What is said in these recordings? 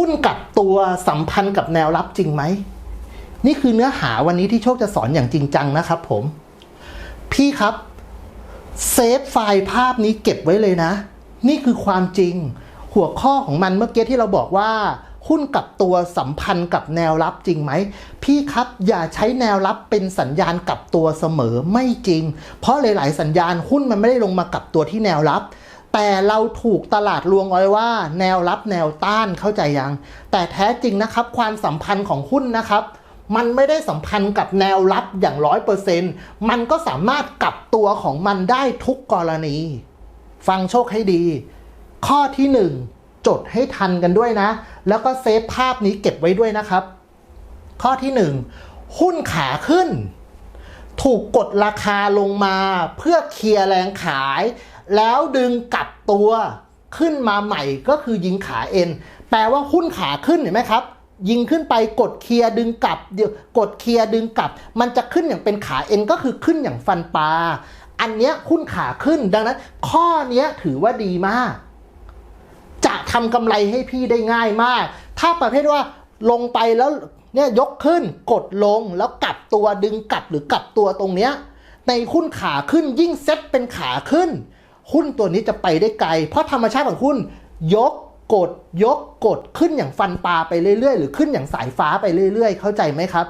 หุ้นกับตัวสัมพันธ์กับแนวรับจริงไหม นี่คือเนื้อหาวันนี้ที่โชคจะสอนอย่างจริงจังนะครับผม พี่ครับ เซฟไฟล์ภาพนี้เก็บไว้เลยนะ นี่คือความจริง หัวข้อของมันเมื่อกี้ที่เราบอกว่า หุ้นกับตัวสัมพันธ์กับแนวรับจริงไหม พี่ครับอย่าใช้แนวรับเป็นสัญญาณกลับตัวเสมอไม่จริง เพราะหลาย ๆ สัญญาณหุ้นมันไม่ได้ลงมากับตัวที่แนวรับ แต่เราถูกตลาดลวงเอาไว้ว่า แนวรับแนวต้านเข้าใจยัง แต่แท้จริงนะครับ ความสัมพันธ์ของหุ้นนะครับ มันไม่ได้สัมพันธ์กับแนวรับอย่างร้อยเปอร์เซ็นต์มันก็สามารถกลับตัวของมันได้ทุกกรณี ฟังโชคให้ดี ข้อที่หนึ่งจดให้ทันกันด้วยนะ แล้วก็เซฟภาพนี้เก็บไว้ด้วยนะครับ ข้อที่หนึ่งหุ้นขาขึ้น ถูกกดราคาลงมาเพื่อเคลียร์แรงขาย แล้วดึงกลับตัวขึ้นมาใหม่ก็คือยิงขาเอ็นแปลว่าหุ้นขาขึ้นเห็นไหมครับ ยิงขึ้นไปกดเคลียร์ดึงกลับเดี๋ยวกดเคลียร์ดึงกลับ มันจะขึ้นอย่างเป็นขาเอ็นก็คือขึ้นอย่างฟันปลาอันเนี้ยหุ้นขาขึ้นดังนั้น ข้อเนี้ยถือว่าดีมาก จะทำกำไรให้พี่ได้ง่ายมาก ถ้าประเภทว่าลงไปแล้วเนี่ยยกขึ้นกดลงแล้วกลับตัวดึงกลับหรือกลับตัวตรงเนี้ยในหุ้นขาขึ้นยิ่งเซ็ตเป็นขาขึ้น หุ้นตัวนี้จะไปได้ไกล เพราะธรรมชาติของหุ้นยกกดยกกดขึ้นอย่างฟันปลาไปเรื่อยๆ หรือขึ้นอย่างสายฟ้าไปเรื่อย ๆ เข้าใจไหมครับ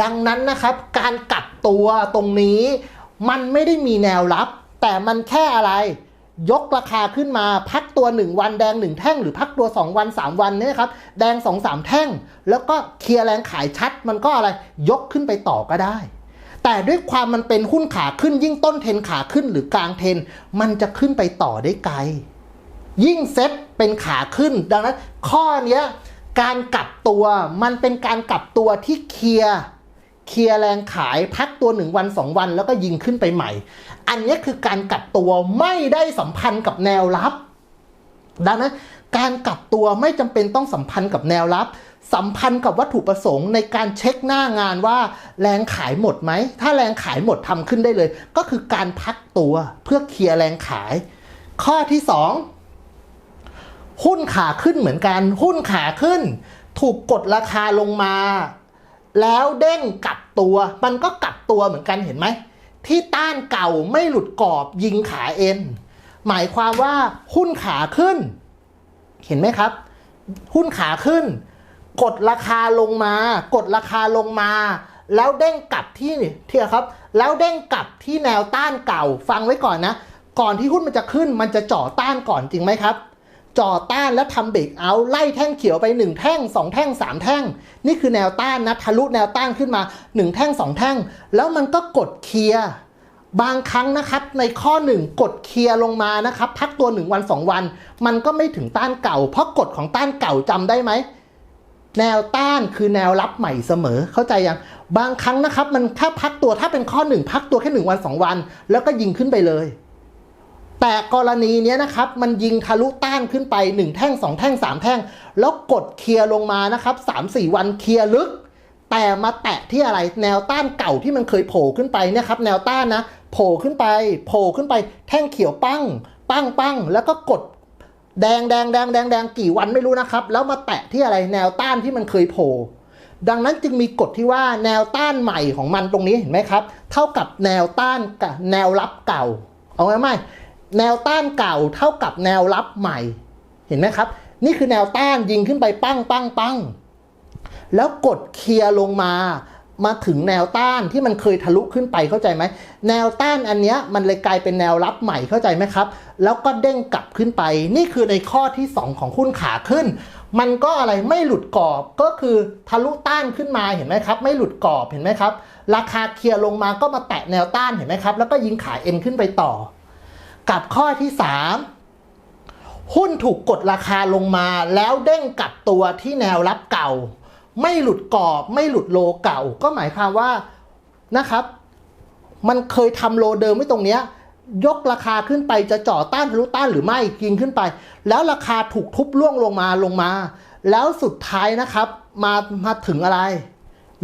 ดังนั้นนะครับการกลับตัวตรงนี้ มันไม่ได้มีแนวรับ แต่มันแค่อะไร ยกราคาขึ้นมาพักตัว 1 วันแดง 1 แท่งหรือพักตัว 2 วัน 3 วันเนี่ยนะครับแดง 2 3 แท่ง แล้วก็เคลียร์แรงขายชัด มันก็อะไรยกขึ้นไปต่อก็ได้ แต่ด้วยความมันเป็นหุ้นขาขึ้น ยิ่งต้นเทนขาขึ้นหรือกลางเทน มันจะขึ้นไปต่อได้ไกล ยิ่งเซ็ตเป็นขาขึ้น ดังนั้นข้อนี้การกลับตัวมันเป็นการกลับตัวที่เคลียร์เคลียร์แรงขายพักตัวหนึ่งวันสองวันแล้วก็ยิงขึ้นไปใหม่ อันนี้คือการกลับตัวไม่ได้สัมพันธ์กับแนวรับ ดังนั้น การกลับตัวไม่จำเป็นต้องสัมพันธ์กับแนวรับ สัมพันธ์กับวัตถุประสงค์ในการเช็คหน้างานว่าแรงขายหมดไหม ถ้าแรงขายหมดทำขึ้นได้เลย ก็คือการพักตัวเพื่อเคลียร์แรงขาย ข้อที่สองหุ้นขาขึ้นเหมือนกัน หุ้นขาขึ้น ถูกกดราคาลงมา แล้วเด้งกลับตัว มันก็กลับตัวเหมือนกันเห็นไหมที่ต้านเก่าไม่หลุดกรอบยิงขาเอ็นหมายความว่าหุ้นขาขึ้น เห็นไหมครับ หุ้นขาขึ้น กดราคาลงมา กดราคาลงมา แล้วเด้งกลับที่เที่ครับ แล้วเด้งกลับที่แนวต้านเก่า ฟังไว้ก่อนนะ ก่อนที่หุ้นมันจะขึ้น มันจะจ่อต้านก่อนจริงไหมครับจ่อต้านแล้วทำเบรกเอาไล่แท่งเขียวไป 1 แท่ง 2 แท่ง 3 แท่ง นี่คือแนวต้านนะทะลุแนวต้านขึ้นมา 1 แท่ง 2 แท่ง แล้วมันก็กดเคลียร์ บางครั้งนะครับในข้อ 1 กดเคลียร์ลงมานะครับ พักตัว 1 วัน 2 วัน มันก็ไม่ถึงต้านเก่า เพราะกฎของต้านเก่าจำได้ไหมแนวต้านคือแนวรับใหม่เสมอเข้าใจยังบางครั้งนะครับ มันถ้าพักตัวถ้าเป็นข้อ 1 พักตัวแค่ 1 วัน 2 วัน แล้วก็ยิงขึ้นไปเลย แต่กรณีนี้นะครับ มันยิงทะลุต้านขึ้นไป 1 แท่ง 2 แท่ง 3 แท่ง แล้วกดเคลียร์ลงมานะครับ 3-4 วันเคลียร์ลึกแต่มาแตะที่อะไรแนวต้านเก่าที่มันเคยโผล่ขึ้นไปนี่ยครับ แนวต้านนะ โผล่ขึ้นไป โผล่ขึ้นไป แท่งเขียวปั้ง ปั้งปั้ง แล้วก็กดแดงแดงแดงแดงแดงกี่วันไม่รู้นะครับ แล้วมาแตะที่อะไรแนวต้านที่มันเคยโผล่ดังนั้นจึงมีกฎที่ว่าแนวต้านใหม่ของมันตรงนี้เห็นไหมครับ เท่ากับแนวต้านกับแนวรับเก่า เอาไงไหมแนวต้านเก่าเท่ากับแนวรับใหม่ เห็นไหมครับ นี่คือแนวต้านยิงขึ้นไปปั้งปั้งปั้งแล้วกดเคลียร์ลงมา มาถึงแนวต้านที่มันเคยทะลุขึ้นไปเข้าใจไหม แนวต้านอันเนี้ยมันเลยกลายเป็นแนวรับใหม่เข้าใจไหมครับ แล้วก็เด้งกลับขึ้นไป นี่คือในข้อที่ 2 ของหุ้นขาขึ้น มันก็อะไรไม่หลุดกรอบก็คือทะลุต้านขึ้นมาเห็นไหมครับ ไม่หลุดกรอบเห็นไหมครับ ราคาเคลียร์ลงมาก็มาแตะแนวต้านเห็นไหมครับ แล้วก็ยิงขาเอ็นขึ้นไปต่อ กับข้อที่ 3 หุ้นถูกกดราคาลงมา แล้วเด้งกลับตัวที่แนวรับเก่า ไม่หลุดกรอบ ไม่หลุดโลเก่า ก็หมายความว่านะครับ มันเคยทำโลเดิมไว้ตรงเนี้ยยกราคาขึ้นไปจะจ่อต้านทะลุต้านหรือไม่กินขึ้นไป แล้วราคาถูกทุบล่วงลงมาลงมา แล้วสุดท้ายนะครับ มามาถึงอะไร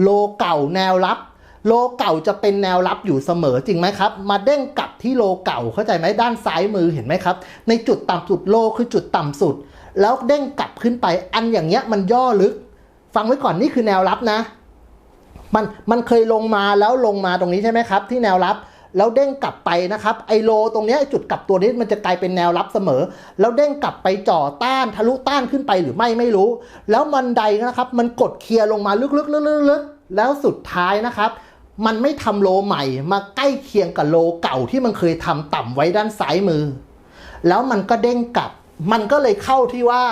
โลเก่าแนวรับ โลเก่าจะเป็นแนวรับอยู่เสมอจริงไหมครับ มาเด้งกลับที่โลเก่าเข้าใจไหมด้านซ้ายมือเห็นไหมครับ ในจุดต่ำสุดโลคือจุดต่ำสุด แล้วเด้งกลับขึ้นไปอันอย่างเงี้ยมันย่อลึก ฟังไว้ก่อนนี่คือแนวรับนะ มันมันเคยลงมาแล้วลงมาตรงนี้ใช่ไหมครับ ที่แนวรับแล้วเด้งกลับไปนะครับไอโลตรงนี้ไอจุดกลับตัวนี้มันจะกลายเป็นแนวรับเสมอ แล้วเด้งกลับไปจ่อต้านทะลุต้านขึ้นไปหรือไม่ไม่รู้ แล้วมันไดนะครับมันกดเคลียร์ลงมาลึกๆๆๆแล้วสุดท้ายนะครับ มันไม่ทำโลใหม่มาใกล้เคียงกับโลเก่าที่มันเคยทำต่ำไว้ด้านซ้ายมือ แล้วมันก็เด้งกลับ มันก็เลยเข้าที่ว่า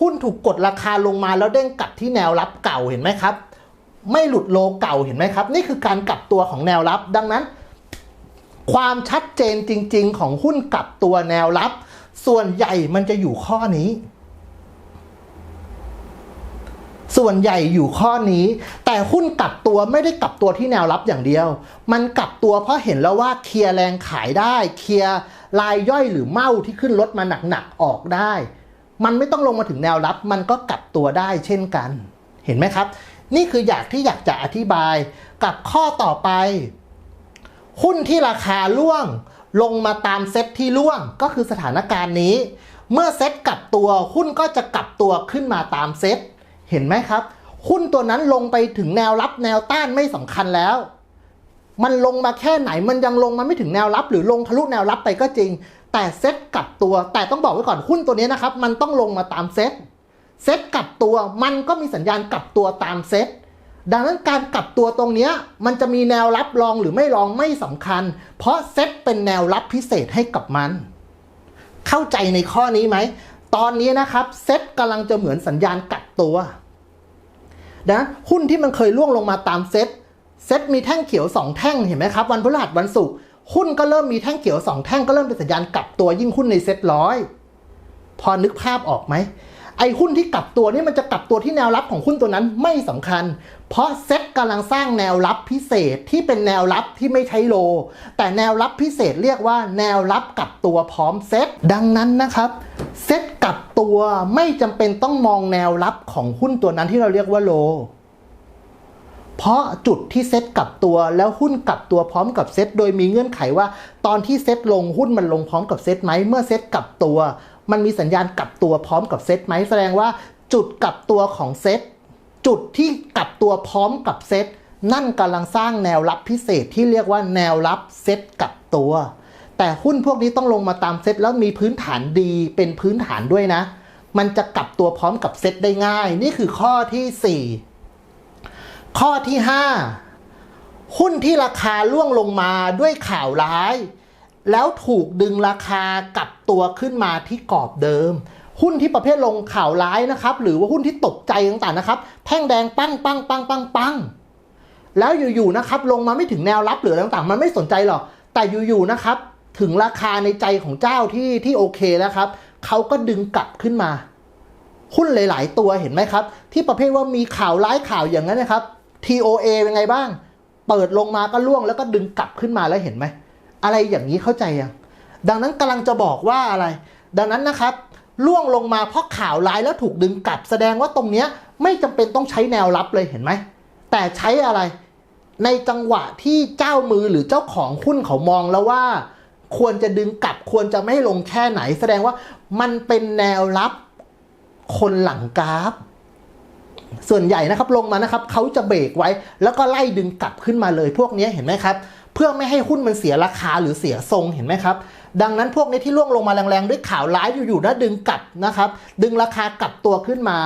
หุ้นถูกกดราคาลงมาแล้วเด้งกลับที่แนวรับเก่าเห็นไหมครับ ไม่หลุดโลเก่าเห็นไหมครับ นี่คือการกลับตัวของแนวรับ ดังนั้น ความชัดเจนจริง ๆ ของหุ้นกลับตัวแนวรับ ส่วนใหญ่มันจะอยู่ข้อนี้ส่วนใหญ่อยู่ข้อนี้ แต่หุ้นกลับตัวไม่ได้กลับตัวที่แนวรับอย่างเดียว มันกลับตัวเพราะเห็นแล้วว่าเคลียร์แรงขายได้ เคลียร์รายย่อยหรือเมาที่ขึ้นรถมาหนักๆออกได้ มันไม่ต้องลงมาถึงแนวรับ มันก็กลับตัวได้เช่นกัน เห็นไหมครับ นี่คืออยากที่อยากจะอธิบายกับข้อต่อไป หุ้นที่ราคาร่วง ลงมาตามเซ็ตที่ร่วงก็คือสถานการณ์นี้ เมื่อเซ็ตกลับตัวหุ้นก็จะกลับตัวขึ้นมาตามเซ็ตเห็นไหมครับ หุ้นตัวนั้นลงไปถึงแนวรับแนวต้านไม่สำคัญแล้วมันลงมาแค่ไหนมันยังลงมาไม่ถึงแนวรับ หรือลงทะลุแนวรับไปก็จริง แต่เซ็ตกลับตัว แต่ต้องบอกไว้ก่อนหุ้นตัวนี้นะครับ มันต้องลงมาตามเซ็ตเซ็ตกลับตัวมันก็มีสัญญาณกลับตัวตามเซ็ตดังนั้นการกลับตัวตรงนี้มันจะมีแนวรับรองหรือไม่รองไม่สำคัญ เพราะเซ็ตเป็นแนวรับพิเศษให้กับมัน เข้าใจในข้อนี้ไหม ตอนนี้นะครับเซ็ตกำลังจะเหมือนสัญญาณกลับตัวนะหุ้นที่มันเคยล่วงลงมาตามเซ็ตเซ็ตมีแท่งเขียว 2 แท่งเห็นไหมครับ วันพฤหัสวันศุกร์ หุ้นก็เริ่มมีแท่งเขียว2แท่งก็เริ่มเป็นสัญญาณกลับตัวยิ่งหุ้นในเซ็ตร้อยพอนึกภาพออกไหมไอ้หุ้นที่กลับตัวนี่มันจะกลับตัวที่แนวรับของหุ้นตัวนั้นไม่สำคัญ เพราะเซ็ตกำลังสร้างแนวรับพิเศษที่เป็นแนวรับที่ไม่ใช้โล แต่แนวรับพิเศษเรียกว่าแนวรับกลับตัวพร้อมเซ็ตดังนั้นนะครับเซ็ตกลับตัวไม่จำเป็นต้องมองแนวรับของหุ้นตัวนั้นที่เราเรียกว่าโล เพราะจุดที่เซ็ตกลับตัวแล้วหุ้นกลับตัวพร้อมกับเซ็ตโดยมีเงื่อนไขว่า ตอนที่เซ็ตลงหุ้นมันลงพร้อมกับเซ็ตไหมเมื่อเซ็ตกลับตัว มันมีสัญญาณกลับตัวพร้อมกับเซ็ตไหมแสดงว่าจุดกลับตัวของเซ็ตจุดที่กลับตัวพร้อมกับเซ็ตนั่นกำลังสร้างแนวรับพิเศษที่เรียกว่าแนวรับเซ็ตกลับตัว แต่หุ้นพวกนี้ต้องลงมาตามเซ็ตแล้วมีพื้นฐานดีเป็นพื้นฐานด้วยนะ มันจะกลับตัวพร้อมกับเซ็ตได้ง่าย นี่คือข้อที่ 4 ข้อที่ 5 หุ้นที่ราคาล่วงลงมาด้วยข่าวร้าย แล้วถูกดึงราคากลับตัวขึ้นมาที่กรอบเดิม หุ้นที่ประเภทลงข่าวร้ายนะครับ หรือว่าหุ้นที่ตกใจต่างๆนะครับ แท่งแดงปังปังปังปังปังแล้วอยู่ๆนะครับ ลงมาไม่ถึงแนวรับหรืออะไรต่างๆ มันไม่สนใจหรอก แต่อยู่ๆนะครับ ถึงราคาในใจของเจ้าที่ที่โอเคแล้วครับเขาก็ดึงกลับขึ้นมาหุ้นหลาย ๆ ตัวเห็นไหมครับ ที่ประเภทว่ามีข่าวร้ายข่าวอย่างนั้นนะครับ TOA เป็นไงบ้าง เปิดลงมาก็ล่วงแล้วก็ดึงกลับขึ้นมาแล้วเห็นไหม อะไรอย่างนี้เข้าใจยัง ดังนั้นกำลังจะบอกว่าอะไร ดังนั้นนะครับล่วงลงมาเพราะข่าวร้ายแล้วถูกดึงกลับ แสดงว่าตรงเนี้ยไม่จำเป็นต้องใช้แนวรับเลยเห็นไหม แต่ใช้อะไร ในจังหวะที่เจ้ามือหรือเจ้าของหุ้นเขามองแล้วว่า ควรจะดึงกลับควรจะไม่ลงแค่ไหน แสดงว่ามันเป็นแนวรับคนหลังกราฟ ส่วนใหญ่นะครับลงมานะครับเขาจะเบรกไว้ แล้วก็ไล่ดึงกลับขึ้นมาเลย พวกนี้เห็นไหมครับเพื่อไม่ให้หุ้นมันเสียราคาหรือเสียทรงเห็นไหมครับดังนั้นพวกนี้ที่ล่วงลงมาแรงๆ ด้วยข่าวร้ายอยู่ๆนะดึงกลับนะครับ ดึงราคากลับตัวขึ้นมา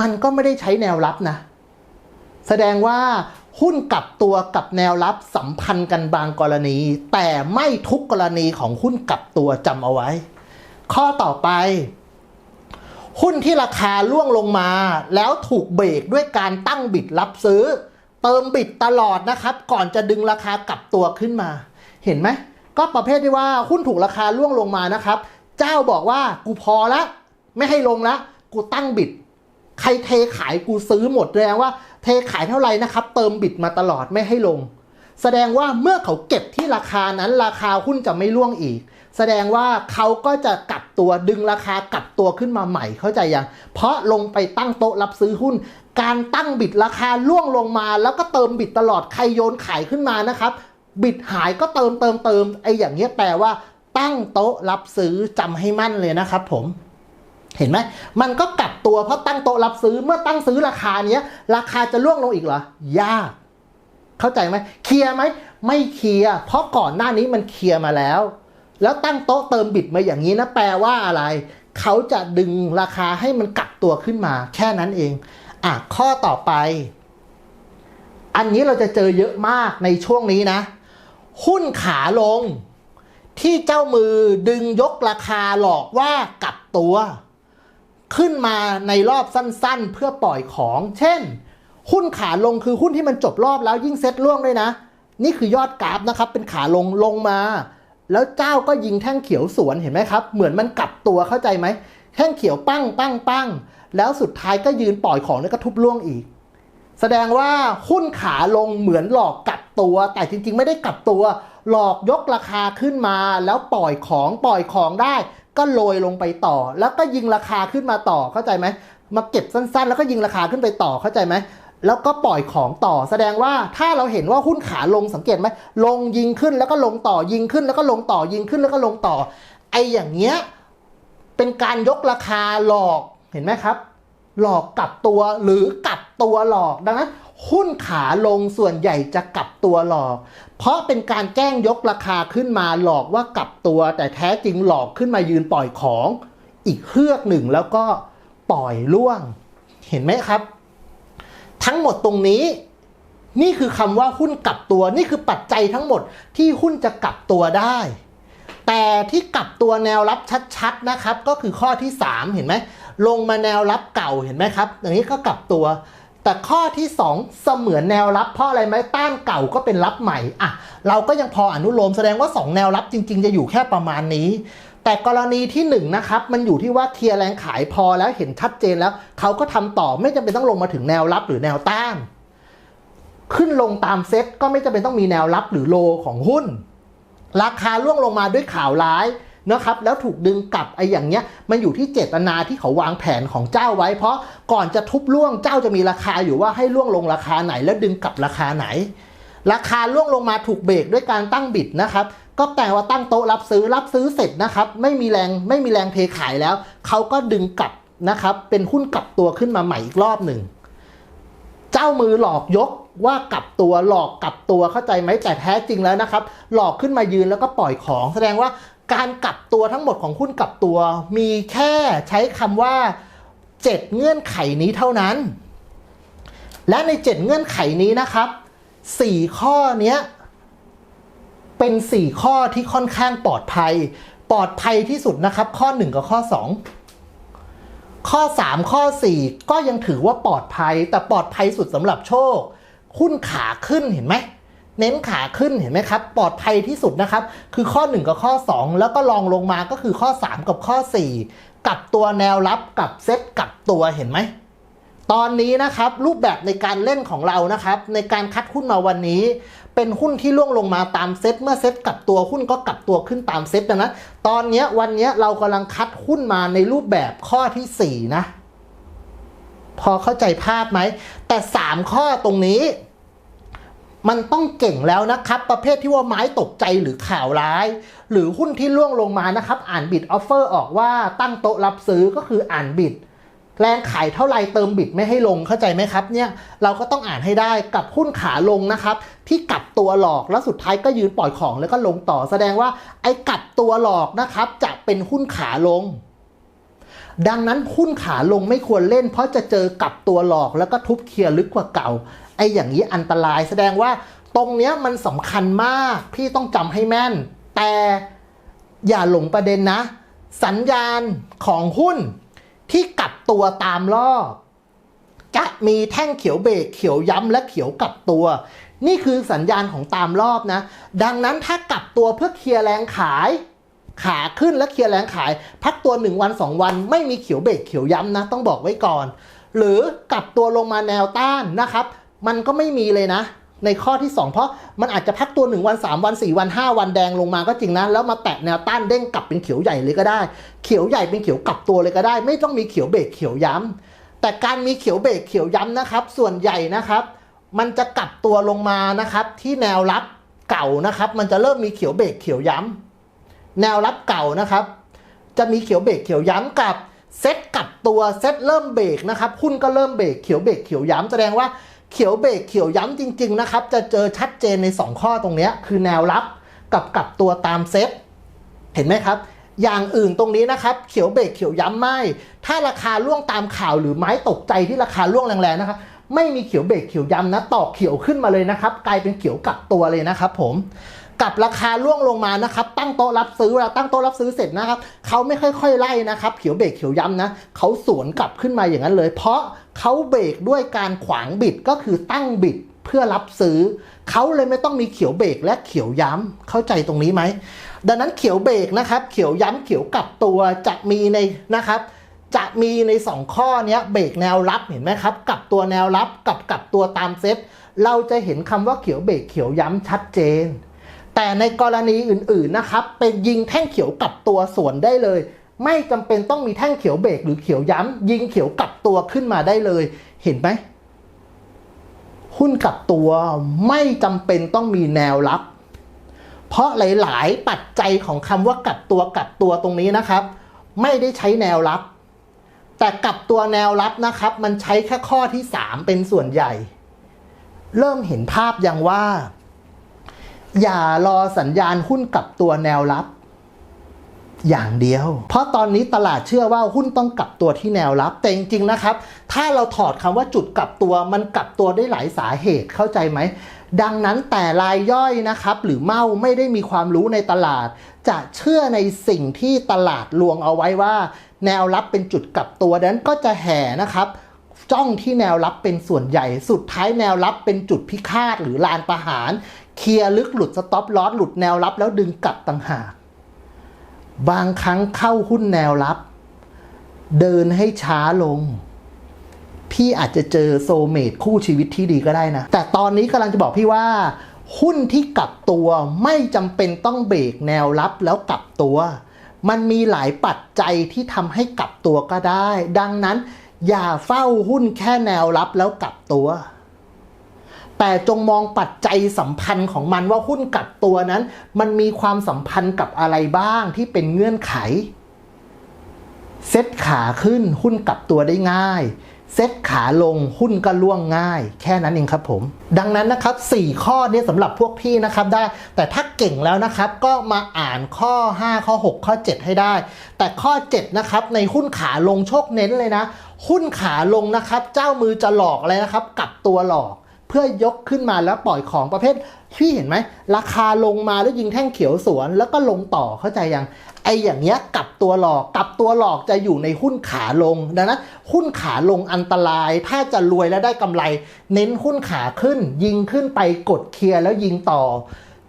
มันก็ไม่ได้ใช้แนวรับนะ แสดงว่าหุ้นกลับตัวกับแนวรับสัมพันธ์กันบางกรณี แต่ไม่ทุกกรณีของหุ้นกลับตัวจำเอาไว้ ข้อต่อไป หุ้นที่ราคาล่วงลงมา แล้วถูกเบรกด้วยการตั้งบิดรับซื้อ เติมบิดตลอดนะครับ ก่อนจะดึงราคากลับตัวขึ้นมา เห็นไหม ก็ประเภทที่ว่าหุ้นถูกราคาล่วงลงมานะครับ เจ้าบอกว่ากูพอละ ไม่ให้ลงละ กูตั้งบิด ใครเทขายกูซื้อหมดแสดงว่าเทขายเท่าไหร่นะครับ เติมบิดมาตลอดไม่ให้ลง แสดงว่าเมื่อเขาเก็บที่ราคานั้นราคาหุ้นจะไม่ล่วงอีก แสดงว่าเขาก็จะกลับตัวดึงราคากลับตัวขึ้นมาใหม่เข้าใจยัง เพราะลงไปตั้งโต๊ะรับซื้อหุ้น การตั้งบิดราคาล่วงลงมา แล้วก็เติมบิดตลอดใครโยนขายขึ้นมานะครับ บิดหายก็เติมเติมเติมไอ้อย่างเงี้ยแปลว่า ตั้งโต๊ะรับซื้อจำให้มั่นเลยนะครับ ผมเห็นไหมมันก็กลับตัวเพราะตั้งโต๊ะรับซื้อเมื่อตั้งซื้อราคาเนี้ย ราคาจะล่วงลงอีกเหรอยากเข้าใจไหมเคลียร์ไหมไม่เคลียร์เพราะก่อนหน้านี้มันเคลียร์มาแล้ว แล้วตั้งโต๊ะเติมบิดมาอย่างนี้นะแปลว่าอะไร เขาจะดึงราคาให้มันกลับตัวขึ้นมา แค่นั้นเอง อะ ข้อต่อไป อันนี้เราจะเจอเยอะมากในช่วงนี้นะ หุ้นขาลง ที่เจ้ามือดึงยกราคาหลอกว่ากลับตัว ขึ้นมาในรอบสั้นๆ เพื่อปล่อยของ เช่น หุ้นขาลงคือหุ้นที่มันจบรอบแล้วยิ่งเซ็ตล่วงด้วยนะ นี่คือยอดกราฟนะครับ เป็นขาลงลงมา แล้วเจ้าก็ยิงแท่งเขียวสวนเห็นไหมครับ เหมือนมันกลับตัวเข้าใจไหมแท่งเขียวปั้งปั้งปั้งแล้วสุดท้ายก็ยืนปล่อยของแล้วก็ทุบล่วงอีก แสดงว่าหุ้นขาลงเหมือนหลอกกลับตัว แต่จริงๆ ไม่ได้กลับตัว หลอกยกราคาขึ้นมาแล้วปล่อยของปล่อยของได้ ก็โรยลงไปต่อ แล้วก็ยิงราคาขึ้นมาต่อเข้าใจไหมมาเก็บสั้นๆ แล้วก็ยิงราคาขึ้นไปต่อเข้าใจไหม แล้วก็ปล่อยของต่อแสดงว่าถ้าเราเห็นว่าหุ้นขาลงสังเกตไหมลงยิงขึ้นแล้วก็ลงต่อยิงขึ้น แล้วก็ลงต่อยิงขึ้นแล้วก็ลงต่อ ไออย่างเงี้ยเป็นการยกราคาหลอกเห็นไหมครับ หลอกกลับตัวหรือกลับตัวหลอกดังนั้นหุ้นขาลงส่วนใหญ่จะกลับตัวหลอก เพราะเป็นการแกล้งยกราคาขึ้นมาหลอกว่ากลับตัว แต่แท้จริงหลอกขึ้นมายืนปล่อยของ อีกเฮือกหนึ่งแล้วก็ปล่อยล่วง เห็นไหมครับ ทั้งหมดตรงนี้ นี่คือคำว่าหุ้นกลับตัว นี่คือปัจจัยทั้งหมดที่หุ้นจะกลับตัวได้ แต่ที่กลับตัวแนวรับชัดๆนะครับ ก็คือข้อที่ 3 เห็นไหมลงมาแนวรับเก่าเห็นไหมครับ อย่างนี้ก็กลับตัวแต่ข้อที่ 2 เสมือนแนวรับเพราะอะไรไหมต้านเก่าก็เป็นรับใหม่อะเราก็ยังพออนุโลมแสดงว่า 2 แนวรับจริง ๆ จะอยู่แค่ประมาณนี้ แต่กรณีที่1นนะครับมันอยู่ที่ว่าเคลียร์แรงขายพอแล้วเห็นชัดเจนแล้วเขาก็ทำต่อไม่จำเป็นต้องลงมาถึงแนวรับหรือแนวต้าน ขึ้นลงตามเซ็ตก็ไม่จำเป็นต้องมีแนวรับหรือโลของหุ้น ราคาล่วงลงมาด้วยข่าวร้ายนะครับแล้วถูกดึงกลับไอ้อย่างเงี้ยมันอยู่ที่เจตนาที่เขาวางแผนของเจ้าไว้ เพราะก่อนจะทุบล่วงเจ้าจะมีราคาอยู่ว่าให้ล่วงลงราคาไหน แล้วดึงกลับราคาไหน ราคาล่วงลงมาถูกเบรกด้วยการตั้งบิดนะครับ ก็แปลว่าตั้งโต๊ะรับซื้อรับซื้อเสร็จนะครับ ไม่มีแรงไม่มีแรงเทขายแล้ว เขาก็ดึงกลับนะครับ เป็นหุ้นกลับตัวขึ้นมาใหม่อีกรอบหนึ่ง เจ้ามือหลอกยกว่ากลับตัวหลอกกลับตัวเข้าใจไหมแต่แท้จริงแล้วนะครับ หลอกขึ้นมายืนแล้วก็ปล่อยของ แสดงว่าการกลับตัวทั้งหมดของหุ้นกลับตัว มีแค่ใช้คำว่าเจ็ดเงื่อนไขนี้เท่านั้น และในเจ็ดเงื่อนไขนี้นะครับสี่ข้อเนี้ย เป็นสี่ข้อที่ค่อนข้างปลอดภัย ปลอดภัยที่สุดนะครับ ข้อหนึ่งกับข้อสองข้อ 3 ข้อ 4 ก็ยังถือว่าปลอดภัย แต่ปลอดภัยสุดสำหรับโชคหุ้นขาขึ้นเห็นไหมเน้นขาขึ้นเห็นไหมครับ ปลอดภัยที่สุดนะครับ คือข้อ 1 กับข้อ 2 แล้วก็ลองลงมาก็คือข้อ 3 กับข้อ 4 กับตัวแนวรับกับเซตกับตัวเห็นไหมตอนนี้นะครับรูปแบบในการเล่นของเรานะครับ ในการคัดหุ้นมาวันนี้ เป็นหุ้นที่ล่วงลงมาตามเซ็ตเมื่อเซ็ตกลับตัวหุ้นก็กลับตัวขึ้นตามเซ็ตดังนั้นตอนนี้วันนี้เรากำลังคัดหุ้นมาในรูปแบบข้อที่ 4 นะ พอเข้าใจภาพไหม แต่ 3 ข้อตรงนี้ มันต้องเก่งแล้วนะครับ ประเภทที่ว่าไม้ตกใจหรือข่าวร้าย หรือหุ้นที่ล่วงลงมานะครับ อ่านบิดออฟเฟอร์ออกว่าตั้งโต๊ะรับซื้อก็คืออ่านบิด แรงขายเท่าไรเติมบิดไม่ให้ลงเข้าใจไหมครับเนี่ยเราก็ต้องอ่านให้ได้กับหุ้นขาลงนะครับที่กลับตัวหลอกแล้วสุดท้ายก็ยืนปล่อยของแล้วก็ลงต่อแสดงว่าไอ้กลับตัวหลอกนะครับจะเป็นหุ้นขาลง ดังนั้นหุ้นขาลงไม่ควรเล่น เพราะจะเจอกลับตัวหลอกแล้วก็ทุบเคลียร์ลึกกว่าเก่าไอ้อย่างนี้อันตรายแสดงว่าตรงเนี้ยมันสำคัญมากพี่ต้องจำให้แม่น แต่อย่าหลงประเด็นนะ สัญญาณของหุ้น ที่กลับตัวตามรอบ จะมีแท่งเขียวเบรกเขียวย้ำและเขียวกลับตัว นี่คือสัญญาณของตามรอบนะ ดังนั้นถ้ากลับตัวเพื่อเคลียร์แรงขาย ขาขึ้นและเคลียร์แรงขาย พักตัว 1 วัน 2 วัน ไม่มีเขียวเบรกเขียวย้ำนะ ต้องบอกไว้ก่อน หรือกลับตัวลงมาแนวต้านนะครับ มันก็ไม่มีเลยนะ ในข้อที่ 2 เพราะมันอาจจะพักตัว 1 วัน 3 วัน 4 วัน 5 วันแดงลงมาก็จริงนะ แล้วมาแตะแนวต้านเด้งกลับเป็นเขียวใหญ่เลยก็ได้ เขียวใหญ่เป็นเขียวกลับตัวเลยก็ได้ ไม่ต้องมีเขียวเบรกเขียวย้ำแต่การมีเขียวเบรกเขียวย้ำนะครับ ส่วนใหญ่นะครับ มันจะกลับตัวลงมานะครับ ที่แนวรับเก่านะครับ มันจะเริ่มมีเขียวเบรกเขียวย้ำแนวรับเก่านะครับ จะมีเขียวเบรกเขียวย้ำกับเซตกลับตัวเซตเริ่มเบรกนะครับหุ้นก็เริ่มเบรกเขียวเบรกเขียวย้ำแสดงว่า เขียวเบรกเขียวย้ำจริง ๆ นะครับ จะเจอชัดเจนใน 2 ข้อตรงนี้คือแนวรับกับกลับตัวตามเซฟเห็นไหมครับ อย่างอื่นตรงนี้นะครับ เขียวเบรกเขียวย้ำไม่ ถ้าราคาล่วงตามข่าวหรือไม้ตกใจที่ราคาล่วงแรงๆนะครับไม่มีเขียวเบรกเขียวย้ำนะตอกเขียวขึ้นมาเลยนะครับ กลายเป็นเขียวกลับตัวเลยนะครับผม กับราคาล่วงลงมานะครับตั้งโต๊ะรับซื้อเวลาตั้งโต๊ะรับซื้อเสร็จนะครับเขาไม่ค่อยๆไล่นะครับเขียวเบรกเขียวย้ำนะเขาสวนกลับขึ้นมาอย่างนั้นเลย เพราะเขาเบรกด้วยการขวางบิดก็คือตั้งบิดเพื่อรับซื้อ เขาเลยไม่ต้องมีเขียวเบรกและเขียวย้ำเข้าใจตรงนี้ไหมดังนั้นเขียวเบรกนะครับเขียวย้ำเขียวกลับตัวจะมีในนะครับจะมีใน 2 ข้อเนี้ยเบรกแนวรับเห็นไหมครับกลับตัวแนวรับกับกลับตัวตามเซตเราจะเห็นคำว่าเขียวเบรกเขียวย้ำชัดเจน แต่ในกรณีอื่นๆนะครับเป็นยิงแท่งเขียวกลับตัวสวนได้เลย ไม่จำเป็นต้องมีแท่งเขียวเบรกหรือเขียวย้ำยิงเขียวกลับตัวขึ้นมาได้เลย เห็นไหมหุ้นกลับตัวไม่จำเป็นต้องมีแนวรับ เพราะหลายๆ ปัจจัยของคำว่ากลับตัวกลับตัวตรงนี้นะครับ ไม่ได้ใช้แนวรับ แต่กลับตัวแนวรับนะครับ มันใช้แค่ข้อที่ 3 เป็นส่วนใหญ่ เริ่มเห็นภาพยังว่า อย่ารอสัญญาณหุ้นกลับตัวแนวรับ อย่างเดียว เพราะตอนนี้ตลาดเชื่อว่าหุ้นต้องกลับตัวที่แนวรับ แต่จริงๆนะครับ ถ้าเราถอดคำว่าจุดกลับตัวมันกลับตัวได้หลายสาเหตุเข้าใจไหมดังนั้นแต่รายย่อยนะครับหรือเมาไม่ได้มีความรู้ในตลาด จะเชื่อในสิ่งที่ตลาดลวงเอาไว้ว่า แนวรับเป็นจุดกลับตัวดังนั้นก็จะแห่นะครับจ้องที่แนวรับเป็นส่วนใหญ่ สุดท้ายแนวรับเป็นจุดพิฆาตหรือลานประหาร เคลียร์ลึกหลุดสต็อปลอสหลุดแนวรับแล้วดึงกลับต่างหาก บางครั้งเข้าหุ้นแนวรับ เดินให้ช้าลง พี่อาจจะเจอโซเมตคู่ชีวิตที่ดีก็ได้นะ แต่ตอนนี้กำลังจะบอกพี่ว่า หุ้นที่กลับตัวไม่จำเป็นต้องเบรกแนวรับแล้วกลับตัว มันมีหลายปัจจัยที่ทำให้กลับตัวก็ได้ ดังนั้นอย่าเฝ้าหุ้นแค่แนวรับแล้วกลับตัว แต่จงมองปัจจัยสัมพันธ์ของมันว่าหุ้นกับตัวนั้น มันมีความสัมพันธ์กับอะไรบ้างที่เป็นเงื่อนไข เซ็ตขาขึ้นหุ้นกลับตัวได้ง่าย เซ็ตขาลงหุ้นก็ล่วงง่าย แค่นั้นเองครับผม ดังนั้นนะครับ 4 ข้อนี้สำหรับพวกพี่นะครับได้ แต่ถ้าเก่งแล้วนะครับก็มาอ่านข้อ 5 ข้อ 6 ข้อ 7 ให้ได้ แต่ข้อ 7 นะครับในหุ้นขาลงโชคเน้นเลยนะ หุ้นขาลงนะครับ เจ้ามือจะหลอกอะไรนะครับ กลับตัวหลอก เพื่อยกขึ้นมาแล้วปล่อยของประเภทพี่เห็นไหม ราคาลงมาแล้วยิงแท่งเขียวสวนแล้วก็ลงต่อเข้าใจยังไออย่างเงี้ยกับตัวหลอกกับตัวหลอกจะอยู่ในหุ้นขาลงดังนั้นหุ้นขาลงอันตราย ถ้าจะรวยและได้กำไร เน้นหุ้นขาขึ้น ยิงขึ้นไปกดเคลียร์แล้วยิงต่อ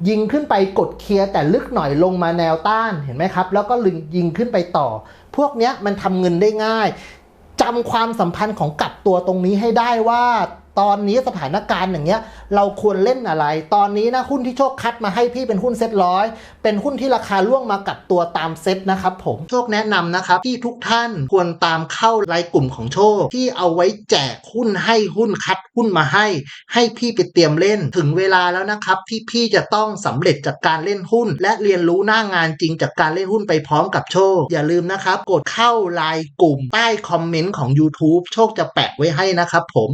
ยิงขึ้นไปกดเคลียร์แต่ลึกหน่อยลงมาแนวต้านเห็นไหมครับ แล้วก็ลึงยิงขึ้นไปต่อ พวกเนี้ยมันทำเงินได้ง่ายจำความสัมพันธ์ของกับตัวตรงนี้ให้ได้ว่า ตอนนี้สถานการณ์อย่างเงี้ยเราควรเล่นอะไร ตอนนี้นะหุ้นที่โชคคัดมาให้พี่เป็นหุ้นเซ็ตร้อยเป็นหุ้นที่ราคาล่วงมากับตัวตามเซ็ตนะครับผมโชคแนะนำนะครับที่ทุกท่านควรตามเข้ารายกลุ่มของโชค ที่เอาไว้แจกหุ้นให้หุ้นคัดหุ้นมาให้ ให้พี่ไปเตรียมเล่นถึงเวลาแล้วนะครับที่พี่จะต้องสำเร็จจากการเล่นหุ้น และเรียนรู้หน้างานจริงจากการเล่นหุ้นไปพร้อมกับโชค อย่าลืมนะครับ กดเข้ารายกลุ่มใต้คอมเมนต์ของ YouTube โชคจะแปะไว้ให้นะครับผม